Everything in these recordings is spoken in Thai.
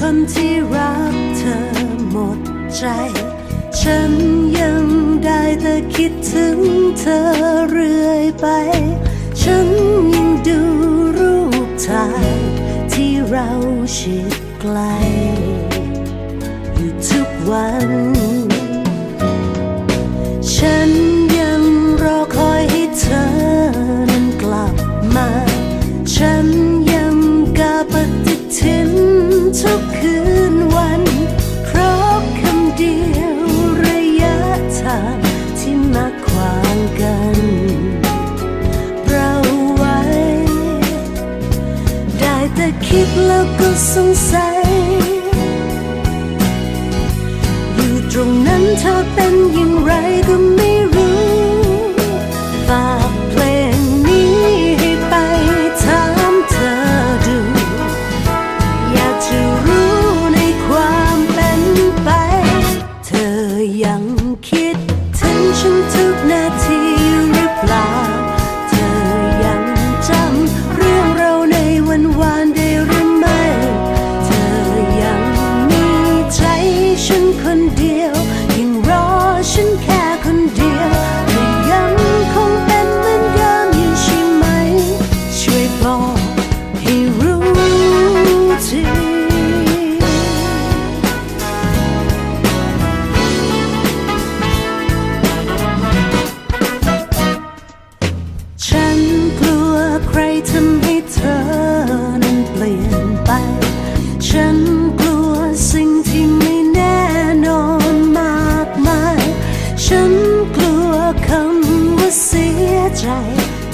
คนที่รักเธอหมดใจ ฉันยังได้แต่คิดถึงเธอเรื่อยไป ฉันยังดูรูปถ่ายที่เราชิดไกล อยู่ทุกวัน สงสัย อยู่ตรงนั้นเธอเป็นอย่างไรก็ไม่รู้ฝาก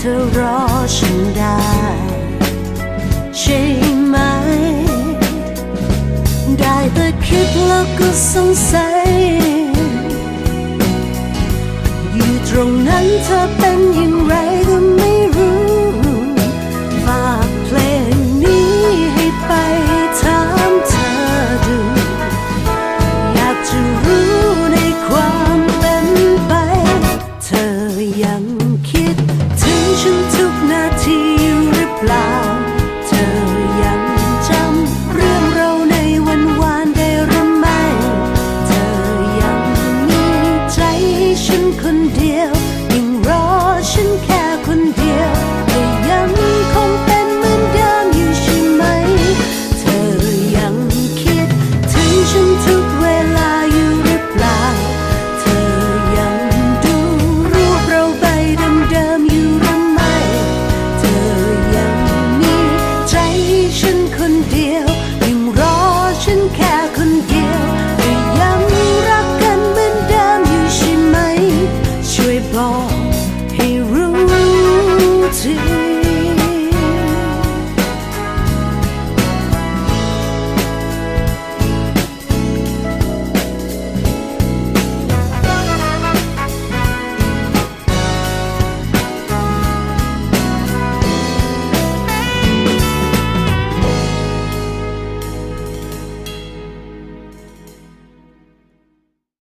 ธอรอฉันได้ ใช่ไหม ได้แต่คิดแล้วก็สงสัย อยู่ตรงนั้นเธอเป็นอย่างไร